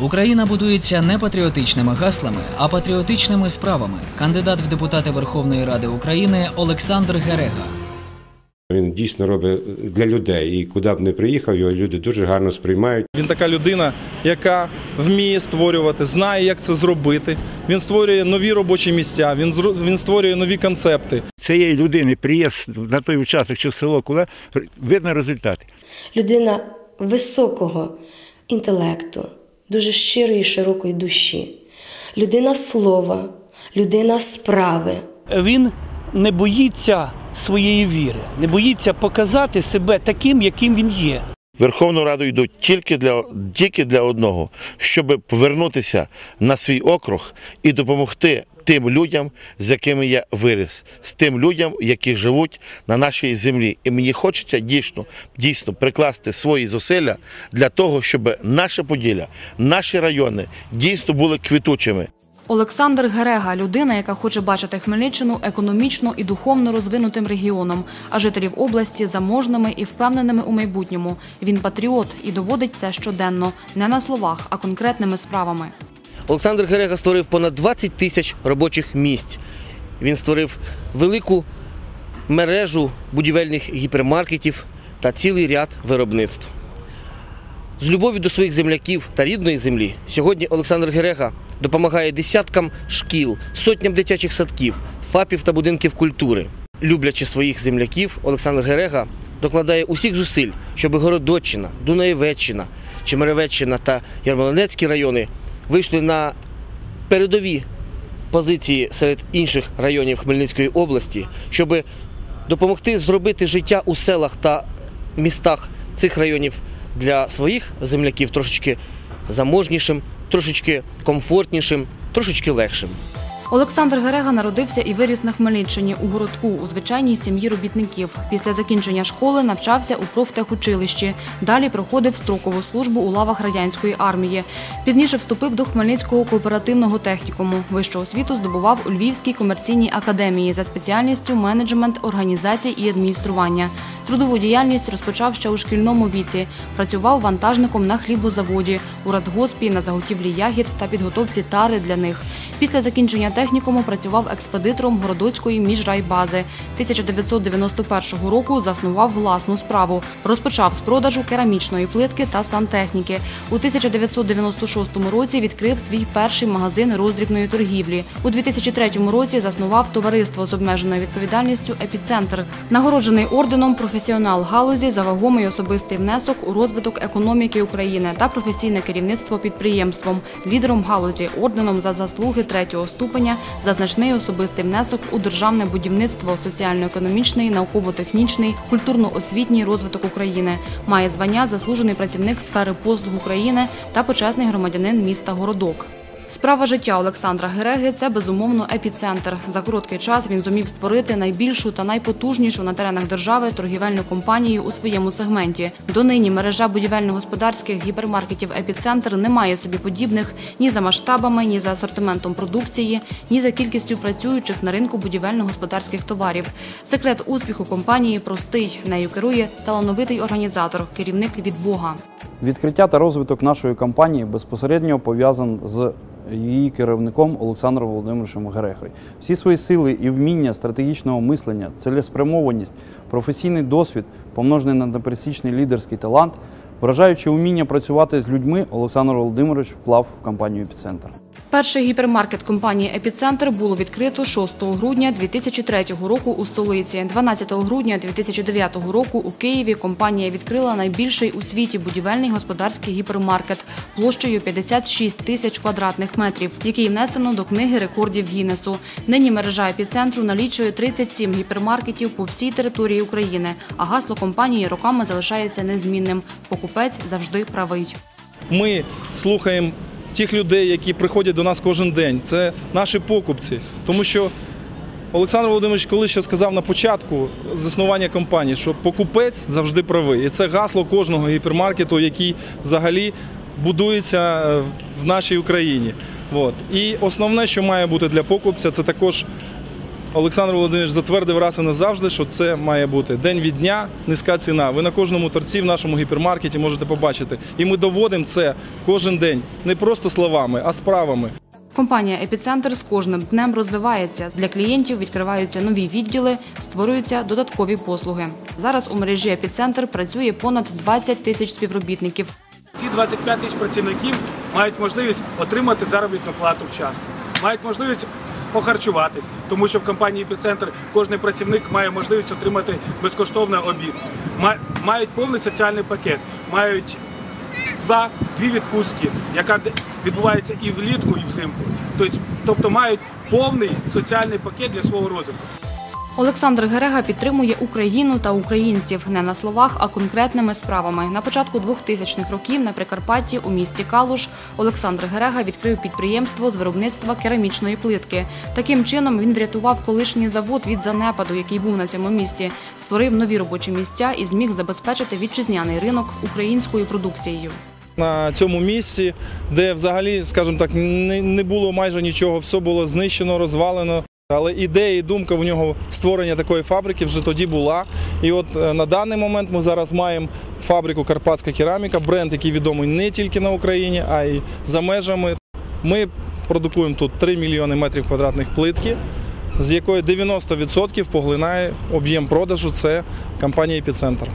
Україна будується не патріотичними гаслами, а патріотичними справами. Кандидат в депутати Верховної Ради України Олександр Герега. Він дійсно робить для людей, і куди б не приїхав, його люди дуже гарно сприймають. Він така людина, яка вміє створювати, знає, як це зробити. Він створює нові робочі місця, він зру- він створює нові концепти. цієї людини приїзд на той участок чи в село Куле, видно результати. людина високого інтелекту, дуже щирої, широкої душі, людина слова, людина справи. він не боїться своєї віри, не боїться показати себе таким, яким він є. Верховну Раду йдуть тільки для, тільки для одного, щоб повернутися на свій округ і допомогти тим людям, з якими я виріс, з тим людям, які живуть на нашій землі. І мені хочеться дійсно, дійсно прикласти свої зусилля для того, щоб наше Поділля, наші райони дійсно були квітучими. Олександр Герега людина, яка хоче бачити Хмельниччину економічно і духовно розвинутим регіоном, а жителів області заможними і впевненими у майбутньому. Він патріот і доводить це щоденно, не на словах, а конкретними справами. Олександр Герега створив понад 20 тисяч робочих місць. Він створив велику мережу будівельних гіпермаркетів та цілий ряд виробництв. З любов'ю до своїх земляків та рідної землі сьогодні Олександр Герега допомагає десяткам шкіл, сотням дитячих садків, ФАПів та будинків культури. Люблячи своїх земляків, Олександр Герега докладає усіх зусиль, щоб Городоччина, Дунаєвеччина, Чемеревеччина та Ярмолинецькі райони вийшли на передові позиції серед інших районів Хмельницької області, щоб допомогти зробити життя у селах та містах цих районів для своїх земляків трошечки заможнішим, трошечки комфортнішим, трошечки легшим. Олександр Герега народився і виріс на Хмельниччині у городку у звичайній сім'ї робітників. Після закінчення школи навчався у профтехучилищі. Далі проходив строкову службу у лавах радянської армії. Пізніше вступив до Хмельницького кооперативного технікуму. Вищу освіту здобував у Львівській комерційній академії за спеціальністю менеджмент організацій і адміністрування. Трудову діяльність розпочав ще у шкільному віці. Працював вантажником на хлібозаводі, у радгоспі на заготівлі ягід та підготовці тари для них. Після закінчення технікуму працював експедитором Городоцької міжрайбази. 1991 року заснував власну справу. Розпочав з продажу керамічної плитки та сантехніки. У 1996 році відкрив свій перший магазин роздрібної торгівлі. У 2003 році заснував товариство з обмеженою відповідальністю Епіцентр. Нагороджений орденом професіонал галузі за вагомий особистий внесок у розвиток економіки України та професійне керівництво підприємством, лідером галузі, орденом за заслуги третього ступеня, за значний особистий внесок у державне будівництво, соціально-економічний, науково-технічний, культурно-освітній розвиток України. Має звання заслужений працівник сфери послуг України та почесний громадянин міста Городок. Справа життя Олександра Гереги це безумовно епіцентр. За короткий час він зумів створити найбільшу та найпотужнішу на теренах держави торгівельну компанію у своєму сегменті. Донині мережа будівельно-господарських гіпермаркетів епіцентр не має собі подібних ні за масштабами, ні за асортиментом продукції, ні за кількістю працюючих на ринку будівельно-господарських товарів. Секрет успіху компанії простий. Нею керує талановитий організатор, керівник від Бога. Відкриття та розвиток нашої компанії безпосередньо пов'язан з її керівником Олександром Володимировичем Грехою. Всі свої сили і вміння стратегічного мислення, цілеспрямованість, професійний досвід, помножений на непересічний лідерський талант, вражаючи вміння працювати з людьми, Олександр Володимирович вклав в компанію «Епіцентр». Перший гіпермаркет компанії Епіцентр було відкрито 6 грудня 2003 року у столиці. 12 грудня 2009 року у Києві компанія відкрила найбільший у світі будівельний господарський гіпермаркет площею 56 тисяч квадратних метрів, який внесено до книги рекордів Гіннесу. Нині мережа епіцентру налічує 37 гіпермаркетів по всій території України, а гасло компанії роками залишається незмінним. Покупець завжди правий. Ми слухаємо тих людей, які приходять до нас кожен день. Це наші покупці. Тому що Олександр Володимирович коли ще сказав на початку заснування компанії, що покупець завжди правий. І це гасло кожного гіпермаркету, який взагалі будується е, в нашій Україні. І основне, що має бути для покупця, це також Олександр Володимирович затвердив раз і назавжди, що це має бути день від дня, низька ціна. Ви на кожному торці в нашому гіпермаркеті можете побачити. І ми доводимо це кожен день не просто словами, а справами. Компанія Епіцентр з кожним днем розвивається. Для клієнтів відкриваються нові відділи, створюються додаткові послуги. Зараз у мережі Епіцентр працює понад 20 тисяч співробітників. Ці 25 тисяч працівників мають можливість отримати заробітну плату вчасно, мають можливість похарчуватись, тому що в компанії «Епіцентр» кожен працівник має можливість отримати безкоштовний обід. Ма- Мають повний соціальний пакет, мають два, дві відпустки, яка відбувається і влітку, і взимку. Тобто, тобто мають повний соціальний пакет для свого розвитку. Олександр Герега підтримує Україну та українців не на словах, а конкретними справами. На початку 2000-х років на Прикарпатті у місті Калуш Олександр Герега відкрив підприємство з виробництва керамічної плитки. Таким чином він врятував колишній завод від занепаду, який був на цьому місці, створив нові робочі місця і зміг забезпечити вітчизняний ринок українською продукцією. на цьому місці, де взагалі, скажімо так, не було майже нічого, все було знищено, розвалено. Але ідея і думка в нього створення такої фабрики вже тоді була. І от е, на даний момент ми зараз маємо фабрику Карпатська кераміка, бренд, який відомий не тільки на Україні, а й за межами. Ми продукуємо тут 3 мільйони метрів квадратних плитки, з якої 90% поглинає об'єм продажу. Це компанія Епіцентр.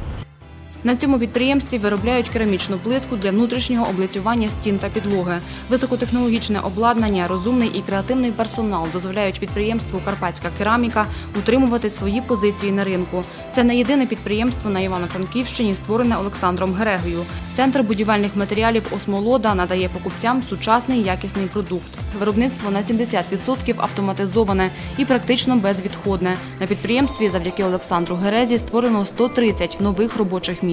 На цьому підприємстві виробляють керамічну плитку для внутрішнього облицювання стін та підлоги. Високотехнологічне обладнання, розумний і креативний персонал дозволяють підприємству Карпатська кераміка утримувати свої позиції на ринку. Це не єдине підприємство на Івано-Франківщині, створене Олександром Герегою. Центр будівельних матеріалів Осмолода надає покупцям сучасний якісний продукт. Виробництво на 70% автоматизоване і практично безвідходне. На підприємстві завдяки Олександру Герезі створено 130 нових робочих місць.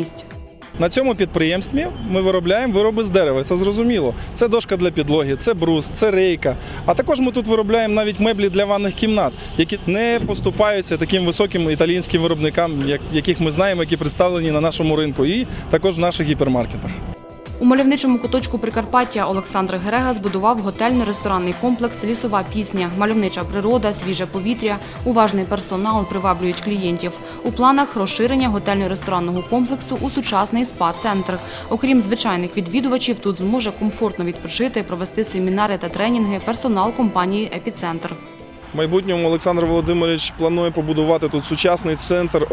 На цьому підприємстві ми виробляємо вироби з дерева. Це зрозуміло. Це дошка для підлоги, це брус, це рейка. А також ми тут виробляємо навіть меблі для ванних кімнат, які не поступаються таким високим італійським виробникам, яких ми знаємо, які представлені на нашому ринку, і також в наших гіпермаркетах. У мальовничому куточку Прикарпаття Олександр Герега збудував готельно-ресторанний комплекс Лісова пісня, мальовнича природа, свіже повітря, уважний персонал приваблюють клієнтів. У планах розширення готельно-ресторанного комплексу у сучасний спа-центр. Окрім звичайних відвідувачів, тут зможе комфортно відпочити, провести семінари та тренінги персонал компанії Епіцентр. Майбутньому Олександр Володимирович планує побудувати тут сучасний центр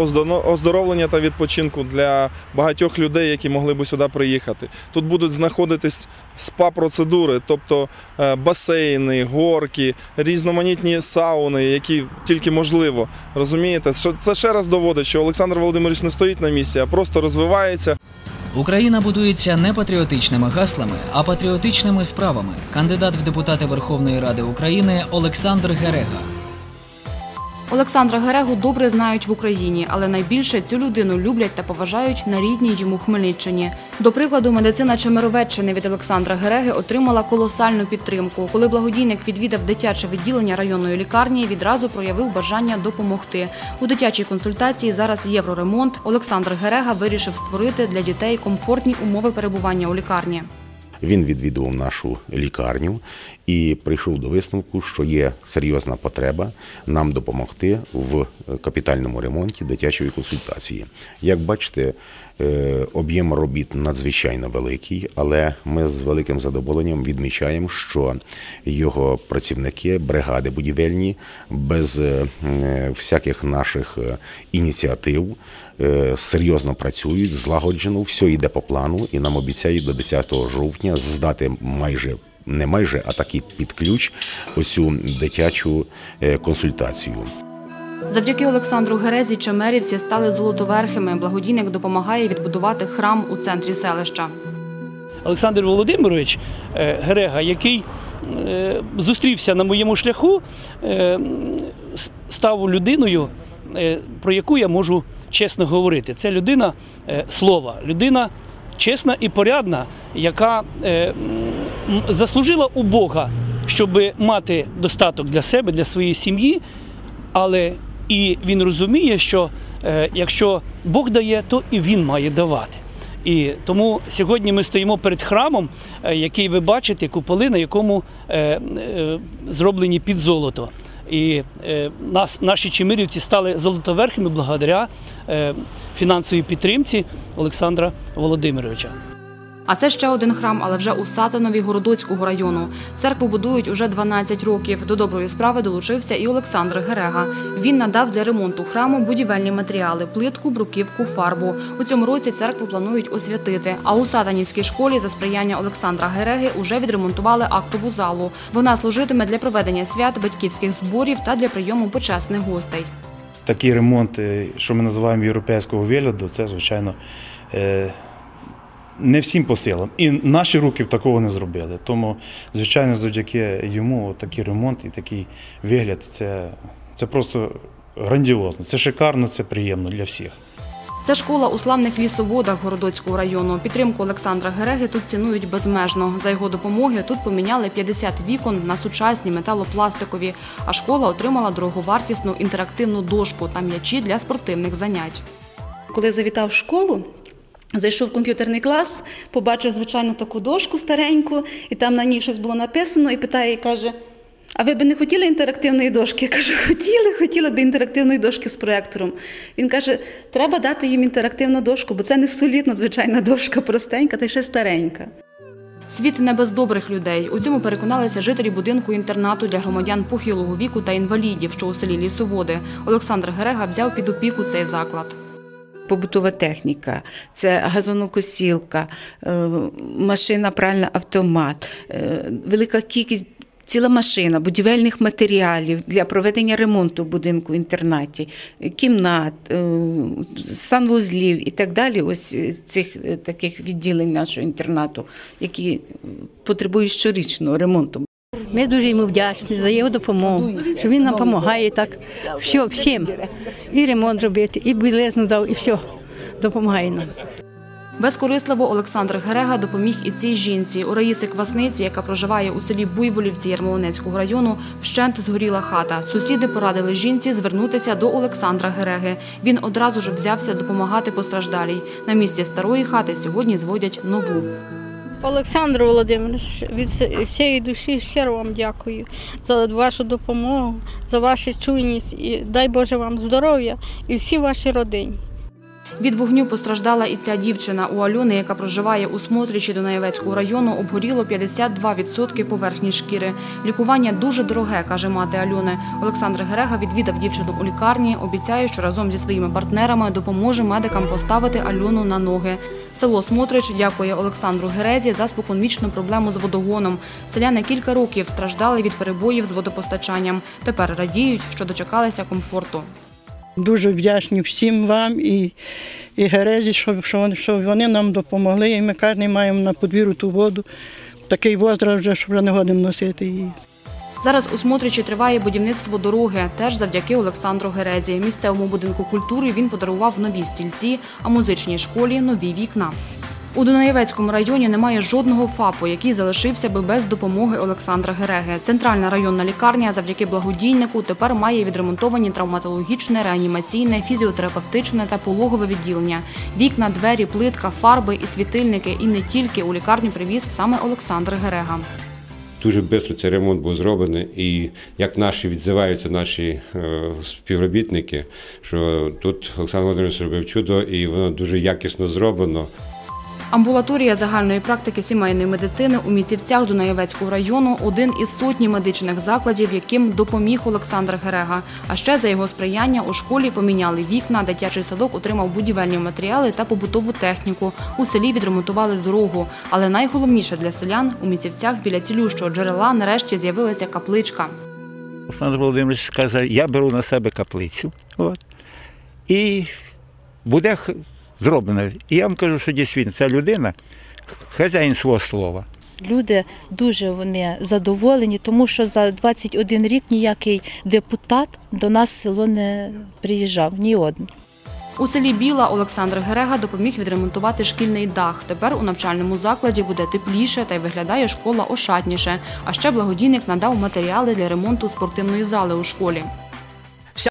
оздоровлення та відпочинку для багатьох людей, які могли би сюди приїхати. Тут будуть знаходитись спа-процедури, тобто е, басейни, горки, різноманітні сауни, які тільки можливо. Розумієте, це ще раз доводить, що Олександр Володимирович не стоїть на місці, а просто розвивається. Україна будується не патріотичними гаслами, а патріотичними справами. Кандидат в депутати Верховної Ради України Олександр Герега. Олександра Герегу добре знають в Україні, але найбільше цю людину люблять та поважають на рідній йому Хмельниччині. До прикладу, медицина Чемеровеччини від Олександра Гереги отримала колосальну підтримку. Коли благодійник відвідав дитяче відділення районної лікарні, відразу проявив бажання допомогти. У дитячій консультації зараз євроремонт. Олександр Герега вирішив створити для дітей комфортні умови перебування у лікарні. Він відвідував нашу лікарню і прийшов до висновку, що є серйозна потреба нам допомогти в капітальному ремонті дитячої консультації. Як бачите, е, об'єм робіт надзвичайно великий, але ми з великим задоволенням відмічаємо, що його працівники, бригади будівельні, без е, всяких наших е, ініціатив серйозно працюють, злагоджено, все йде по плану, і нам обіцяють до 10 жовтня здати майже. Не майже, а таки під ключ оцю дитячу е, консультацію. Завдяки Олександру Герезі чемерівці стали золотоверхими. Благодійник допомагає відбудувати храм у центрі селища. Олександр Володимирович е, Герега, який е, зустрівся на моєму шляху, став людиною, про яку я можу чесно говорити. Це людина слова, людина чесна і порядна, яка заслужила у Бога, щоб мати достаток для себе, для своєї сім'ї, але і він розуміє, що е, якщо Бог дає, то і він має давати. І тому сьогодні ми стоїмо перед храмом, е, який ви бачите, куполи, на якому е, зроблені під золото. І нас, наші чемирівці стали золотоверхими благодаря фінансовій підтримці Олександра Володимировича. А це ще один храм, але вже у Сатанові Городоцького району. Церкву будують уже 12 років. До доброї справи долучився і Олександр Герега. Він надав для ремонту храму будівельні матеріали плитку, бруківку, фарбу. У цьому році церкву планують освятити. А у Сатанівській школі за сприяння Олександра Гереги уже відремонтували актову залу. Вона служитиме для проведення свят, батьківських зборів та для прийому почесних гостей. Такий ремонт, що ми називаємо європейського вигляду, це, звичайно, е, не всім по силам. І наші руки б такого не зробили. Тому, звичайно, завдяки йому такий ремонт і такий вигляд це, це просто грандіозно. Це шикарно, це приємно для всіх. Це школа у славних лісоводах Городоцького району. Підтримку Олександра Гереги тут цінують безмежно. За його допомоги тут поміняли 50 вікон на сучасні металопластикові, а школа отримала дороговартісну інтерактивну дошку та м'ячі для спортивних занять. Коли завітав в школу, зайшов в комп'ютерний клас, побачив звичайно таку дошку стареньку, і там на ній щось було написано, і питає, і каже. А ви б не хотіли інтерактивної дошки? Я кажу, хотіли, хотіли б інтерактивної дошки з проектором. Він каже, треба дати їм інтерактивну дошку, бо це не солідна звичайна дошка, простенька та ще старенька. Світ не без добрих людей. У цьому переконалися жителі будинку інтернату для громадян похилого віку та інвалідів, що у селі Лісоводи. Олександр Герега взяв під опіку цей заклад. Побутова техніка, це газонокосілка, е, машина пральна автомат, е, велика кількість. Ціла машина будівельних матеріалів для проведення ремонту в будинку інтернаті, кімнат, е, санвузлів і так далі. Ось цих таких відділень нашого інтернату, які потребують щорічного ремонту. Ми дуже йому вдячні за його допомогу, що він нам допомагає так все, всім. І ремонт робити, і білизну дав, і все. Допомагає нам. Безкорисливо Олександр Герега допоміг і цій жінці. У Раїси Квасниці, яка проживає у селі Буйволівці Ярмолинецького району, вщент згоріла хата. Сусіди порадили жінці звернутися до Олександра Гереги. Він одразу ж взявся допомагати постраждалій. На місці старої хати сьогодні зводять нову. Олександр Володимирович, від всієї душі щиро вам дякую за вашу допомогу, за вашу чуйність і дай Боже вам здоров'я і всій вашій родині. Від вогню постраждала і ця дівчина. У Альони, яка проживає у Смотричі Дунаєвецького району, обгоріло 52% поверхні шкіри. Лікування дуже дороге, каже мати Альони. Олександр Герега відвідав дівчину у лікарні. Обіцяє, що разом зі своїми партнерами допоможе медикам поставити Альону на ноги. Село Смотрич дякує Олександру Герезі за споконвічну проблему з водогоном. Селяни кілька років страждали від перебоїв з водопостачанням. Тепер радіють, що дочекалися комфорту. Дуже вдячні всім вам і, і Герезі, що, що, вони, нам допомогли. І ми кожен маємо на подвір'ю ту воду. Такий возраст вже, що вже не годимо носити її. Зараз у Смотричі триває будівництво дороги, теж завдяки Олександру Герезі. Місцевому будинку культури він подарував нові стільці, а музичній школі нові вікна. У Дунаєвецькому районі немає жодного ФАПу, який залишився би без допомоги Олександра Гереги. Центральна районна лікарня завдяки благодійнику тепер має відремонтовані травматологічне, реанімаційне, фізіотерапевтичне та пологове відділення. Вікна, двері, плитка, фарби і світильники. І не тільки у лікарню привіз саме Олександр Герега. Дуже швидко цей ремонт був зроблений, і як наші відзиваються наші е, співробітники, що тут Олександр Володимирович зробив чудо, і воно дуже якісно зроблено. Амбулаторія загальної практики сімейної медицини у Міцівцях Дунаєвецького району один із сотні медичних закладів, яким допоміг Олександр Герега. А ще за його сприяння у школі поміняли вікна, дитячий садок отримав будівельні матеріали та побутову техніку. У селі відремонтували дорогу. Але найголовніше для селян у Міцівцях біля цілющого джерела нарешті з'явилася капличка. Олександр Володимирович сказав, я беру на себе каплицю. І буде зроблено. І я вам кажу, що дійсно ця людина хазяїн свого слова. Люди дуже вони задоволені, тому що за 21 рік ніякий депутат до нас в село не приїжджав, ні один. У селі Біла Олександр Герега допоміг відремонтувати шкільний дах. Тепер у навчальному закладі буде тепліше та й виглядає школа ошатніше. А ще благодійник надав матеріали для ремонту спортивної зали у школі.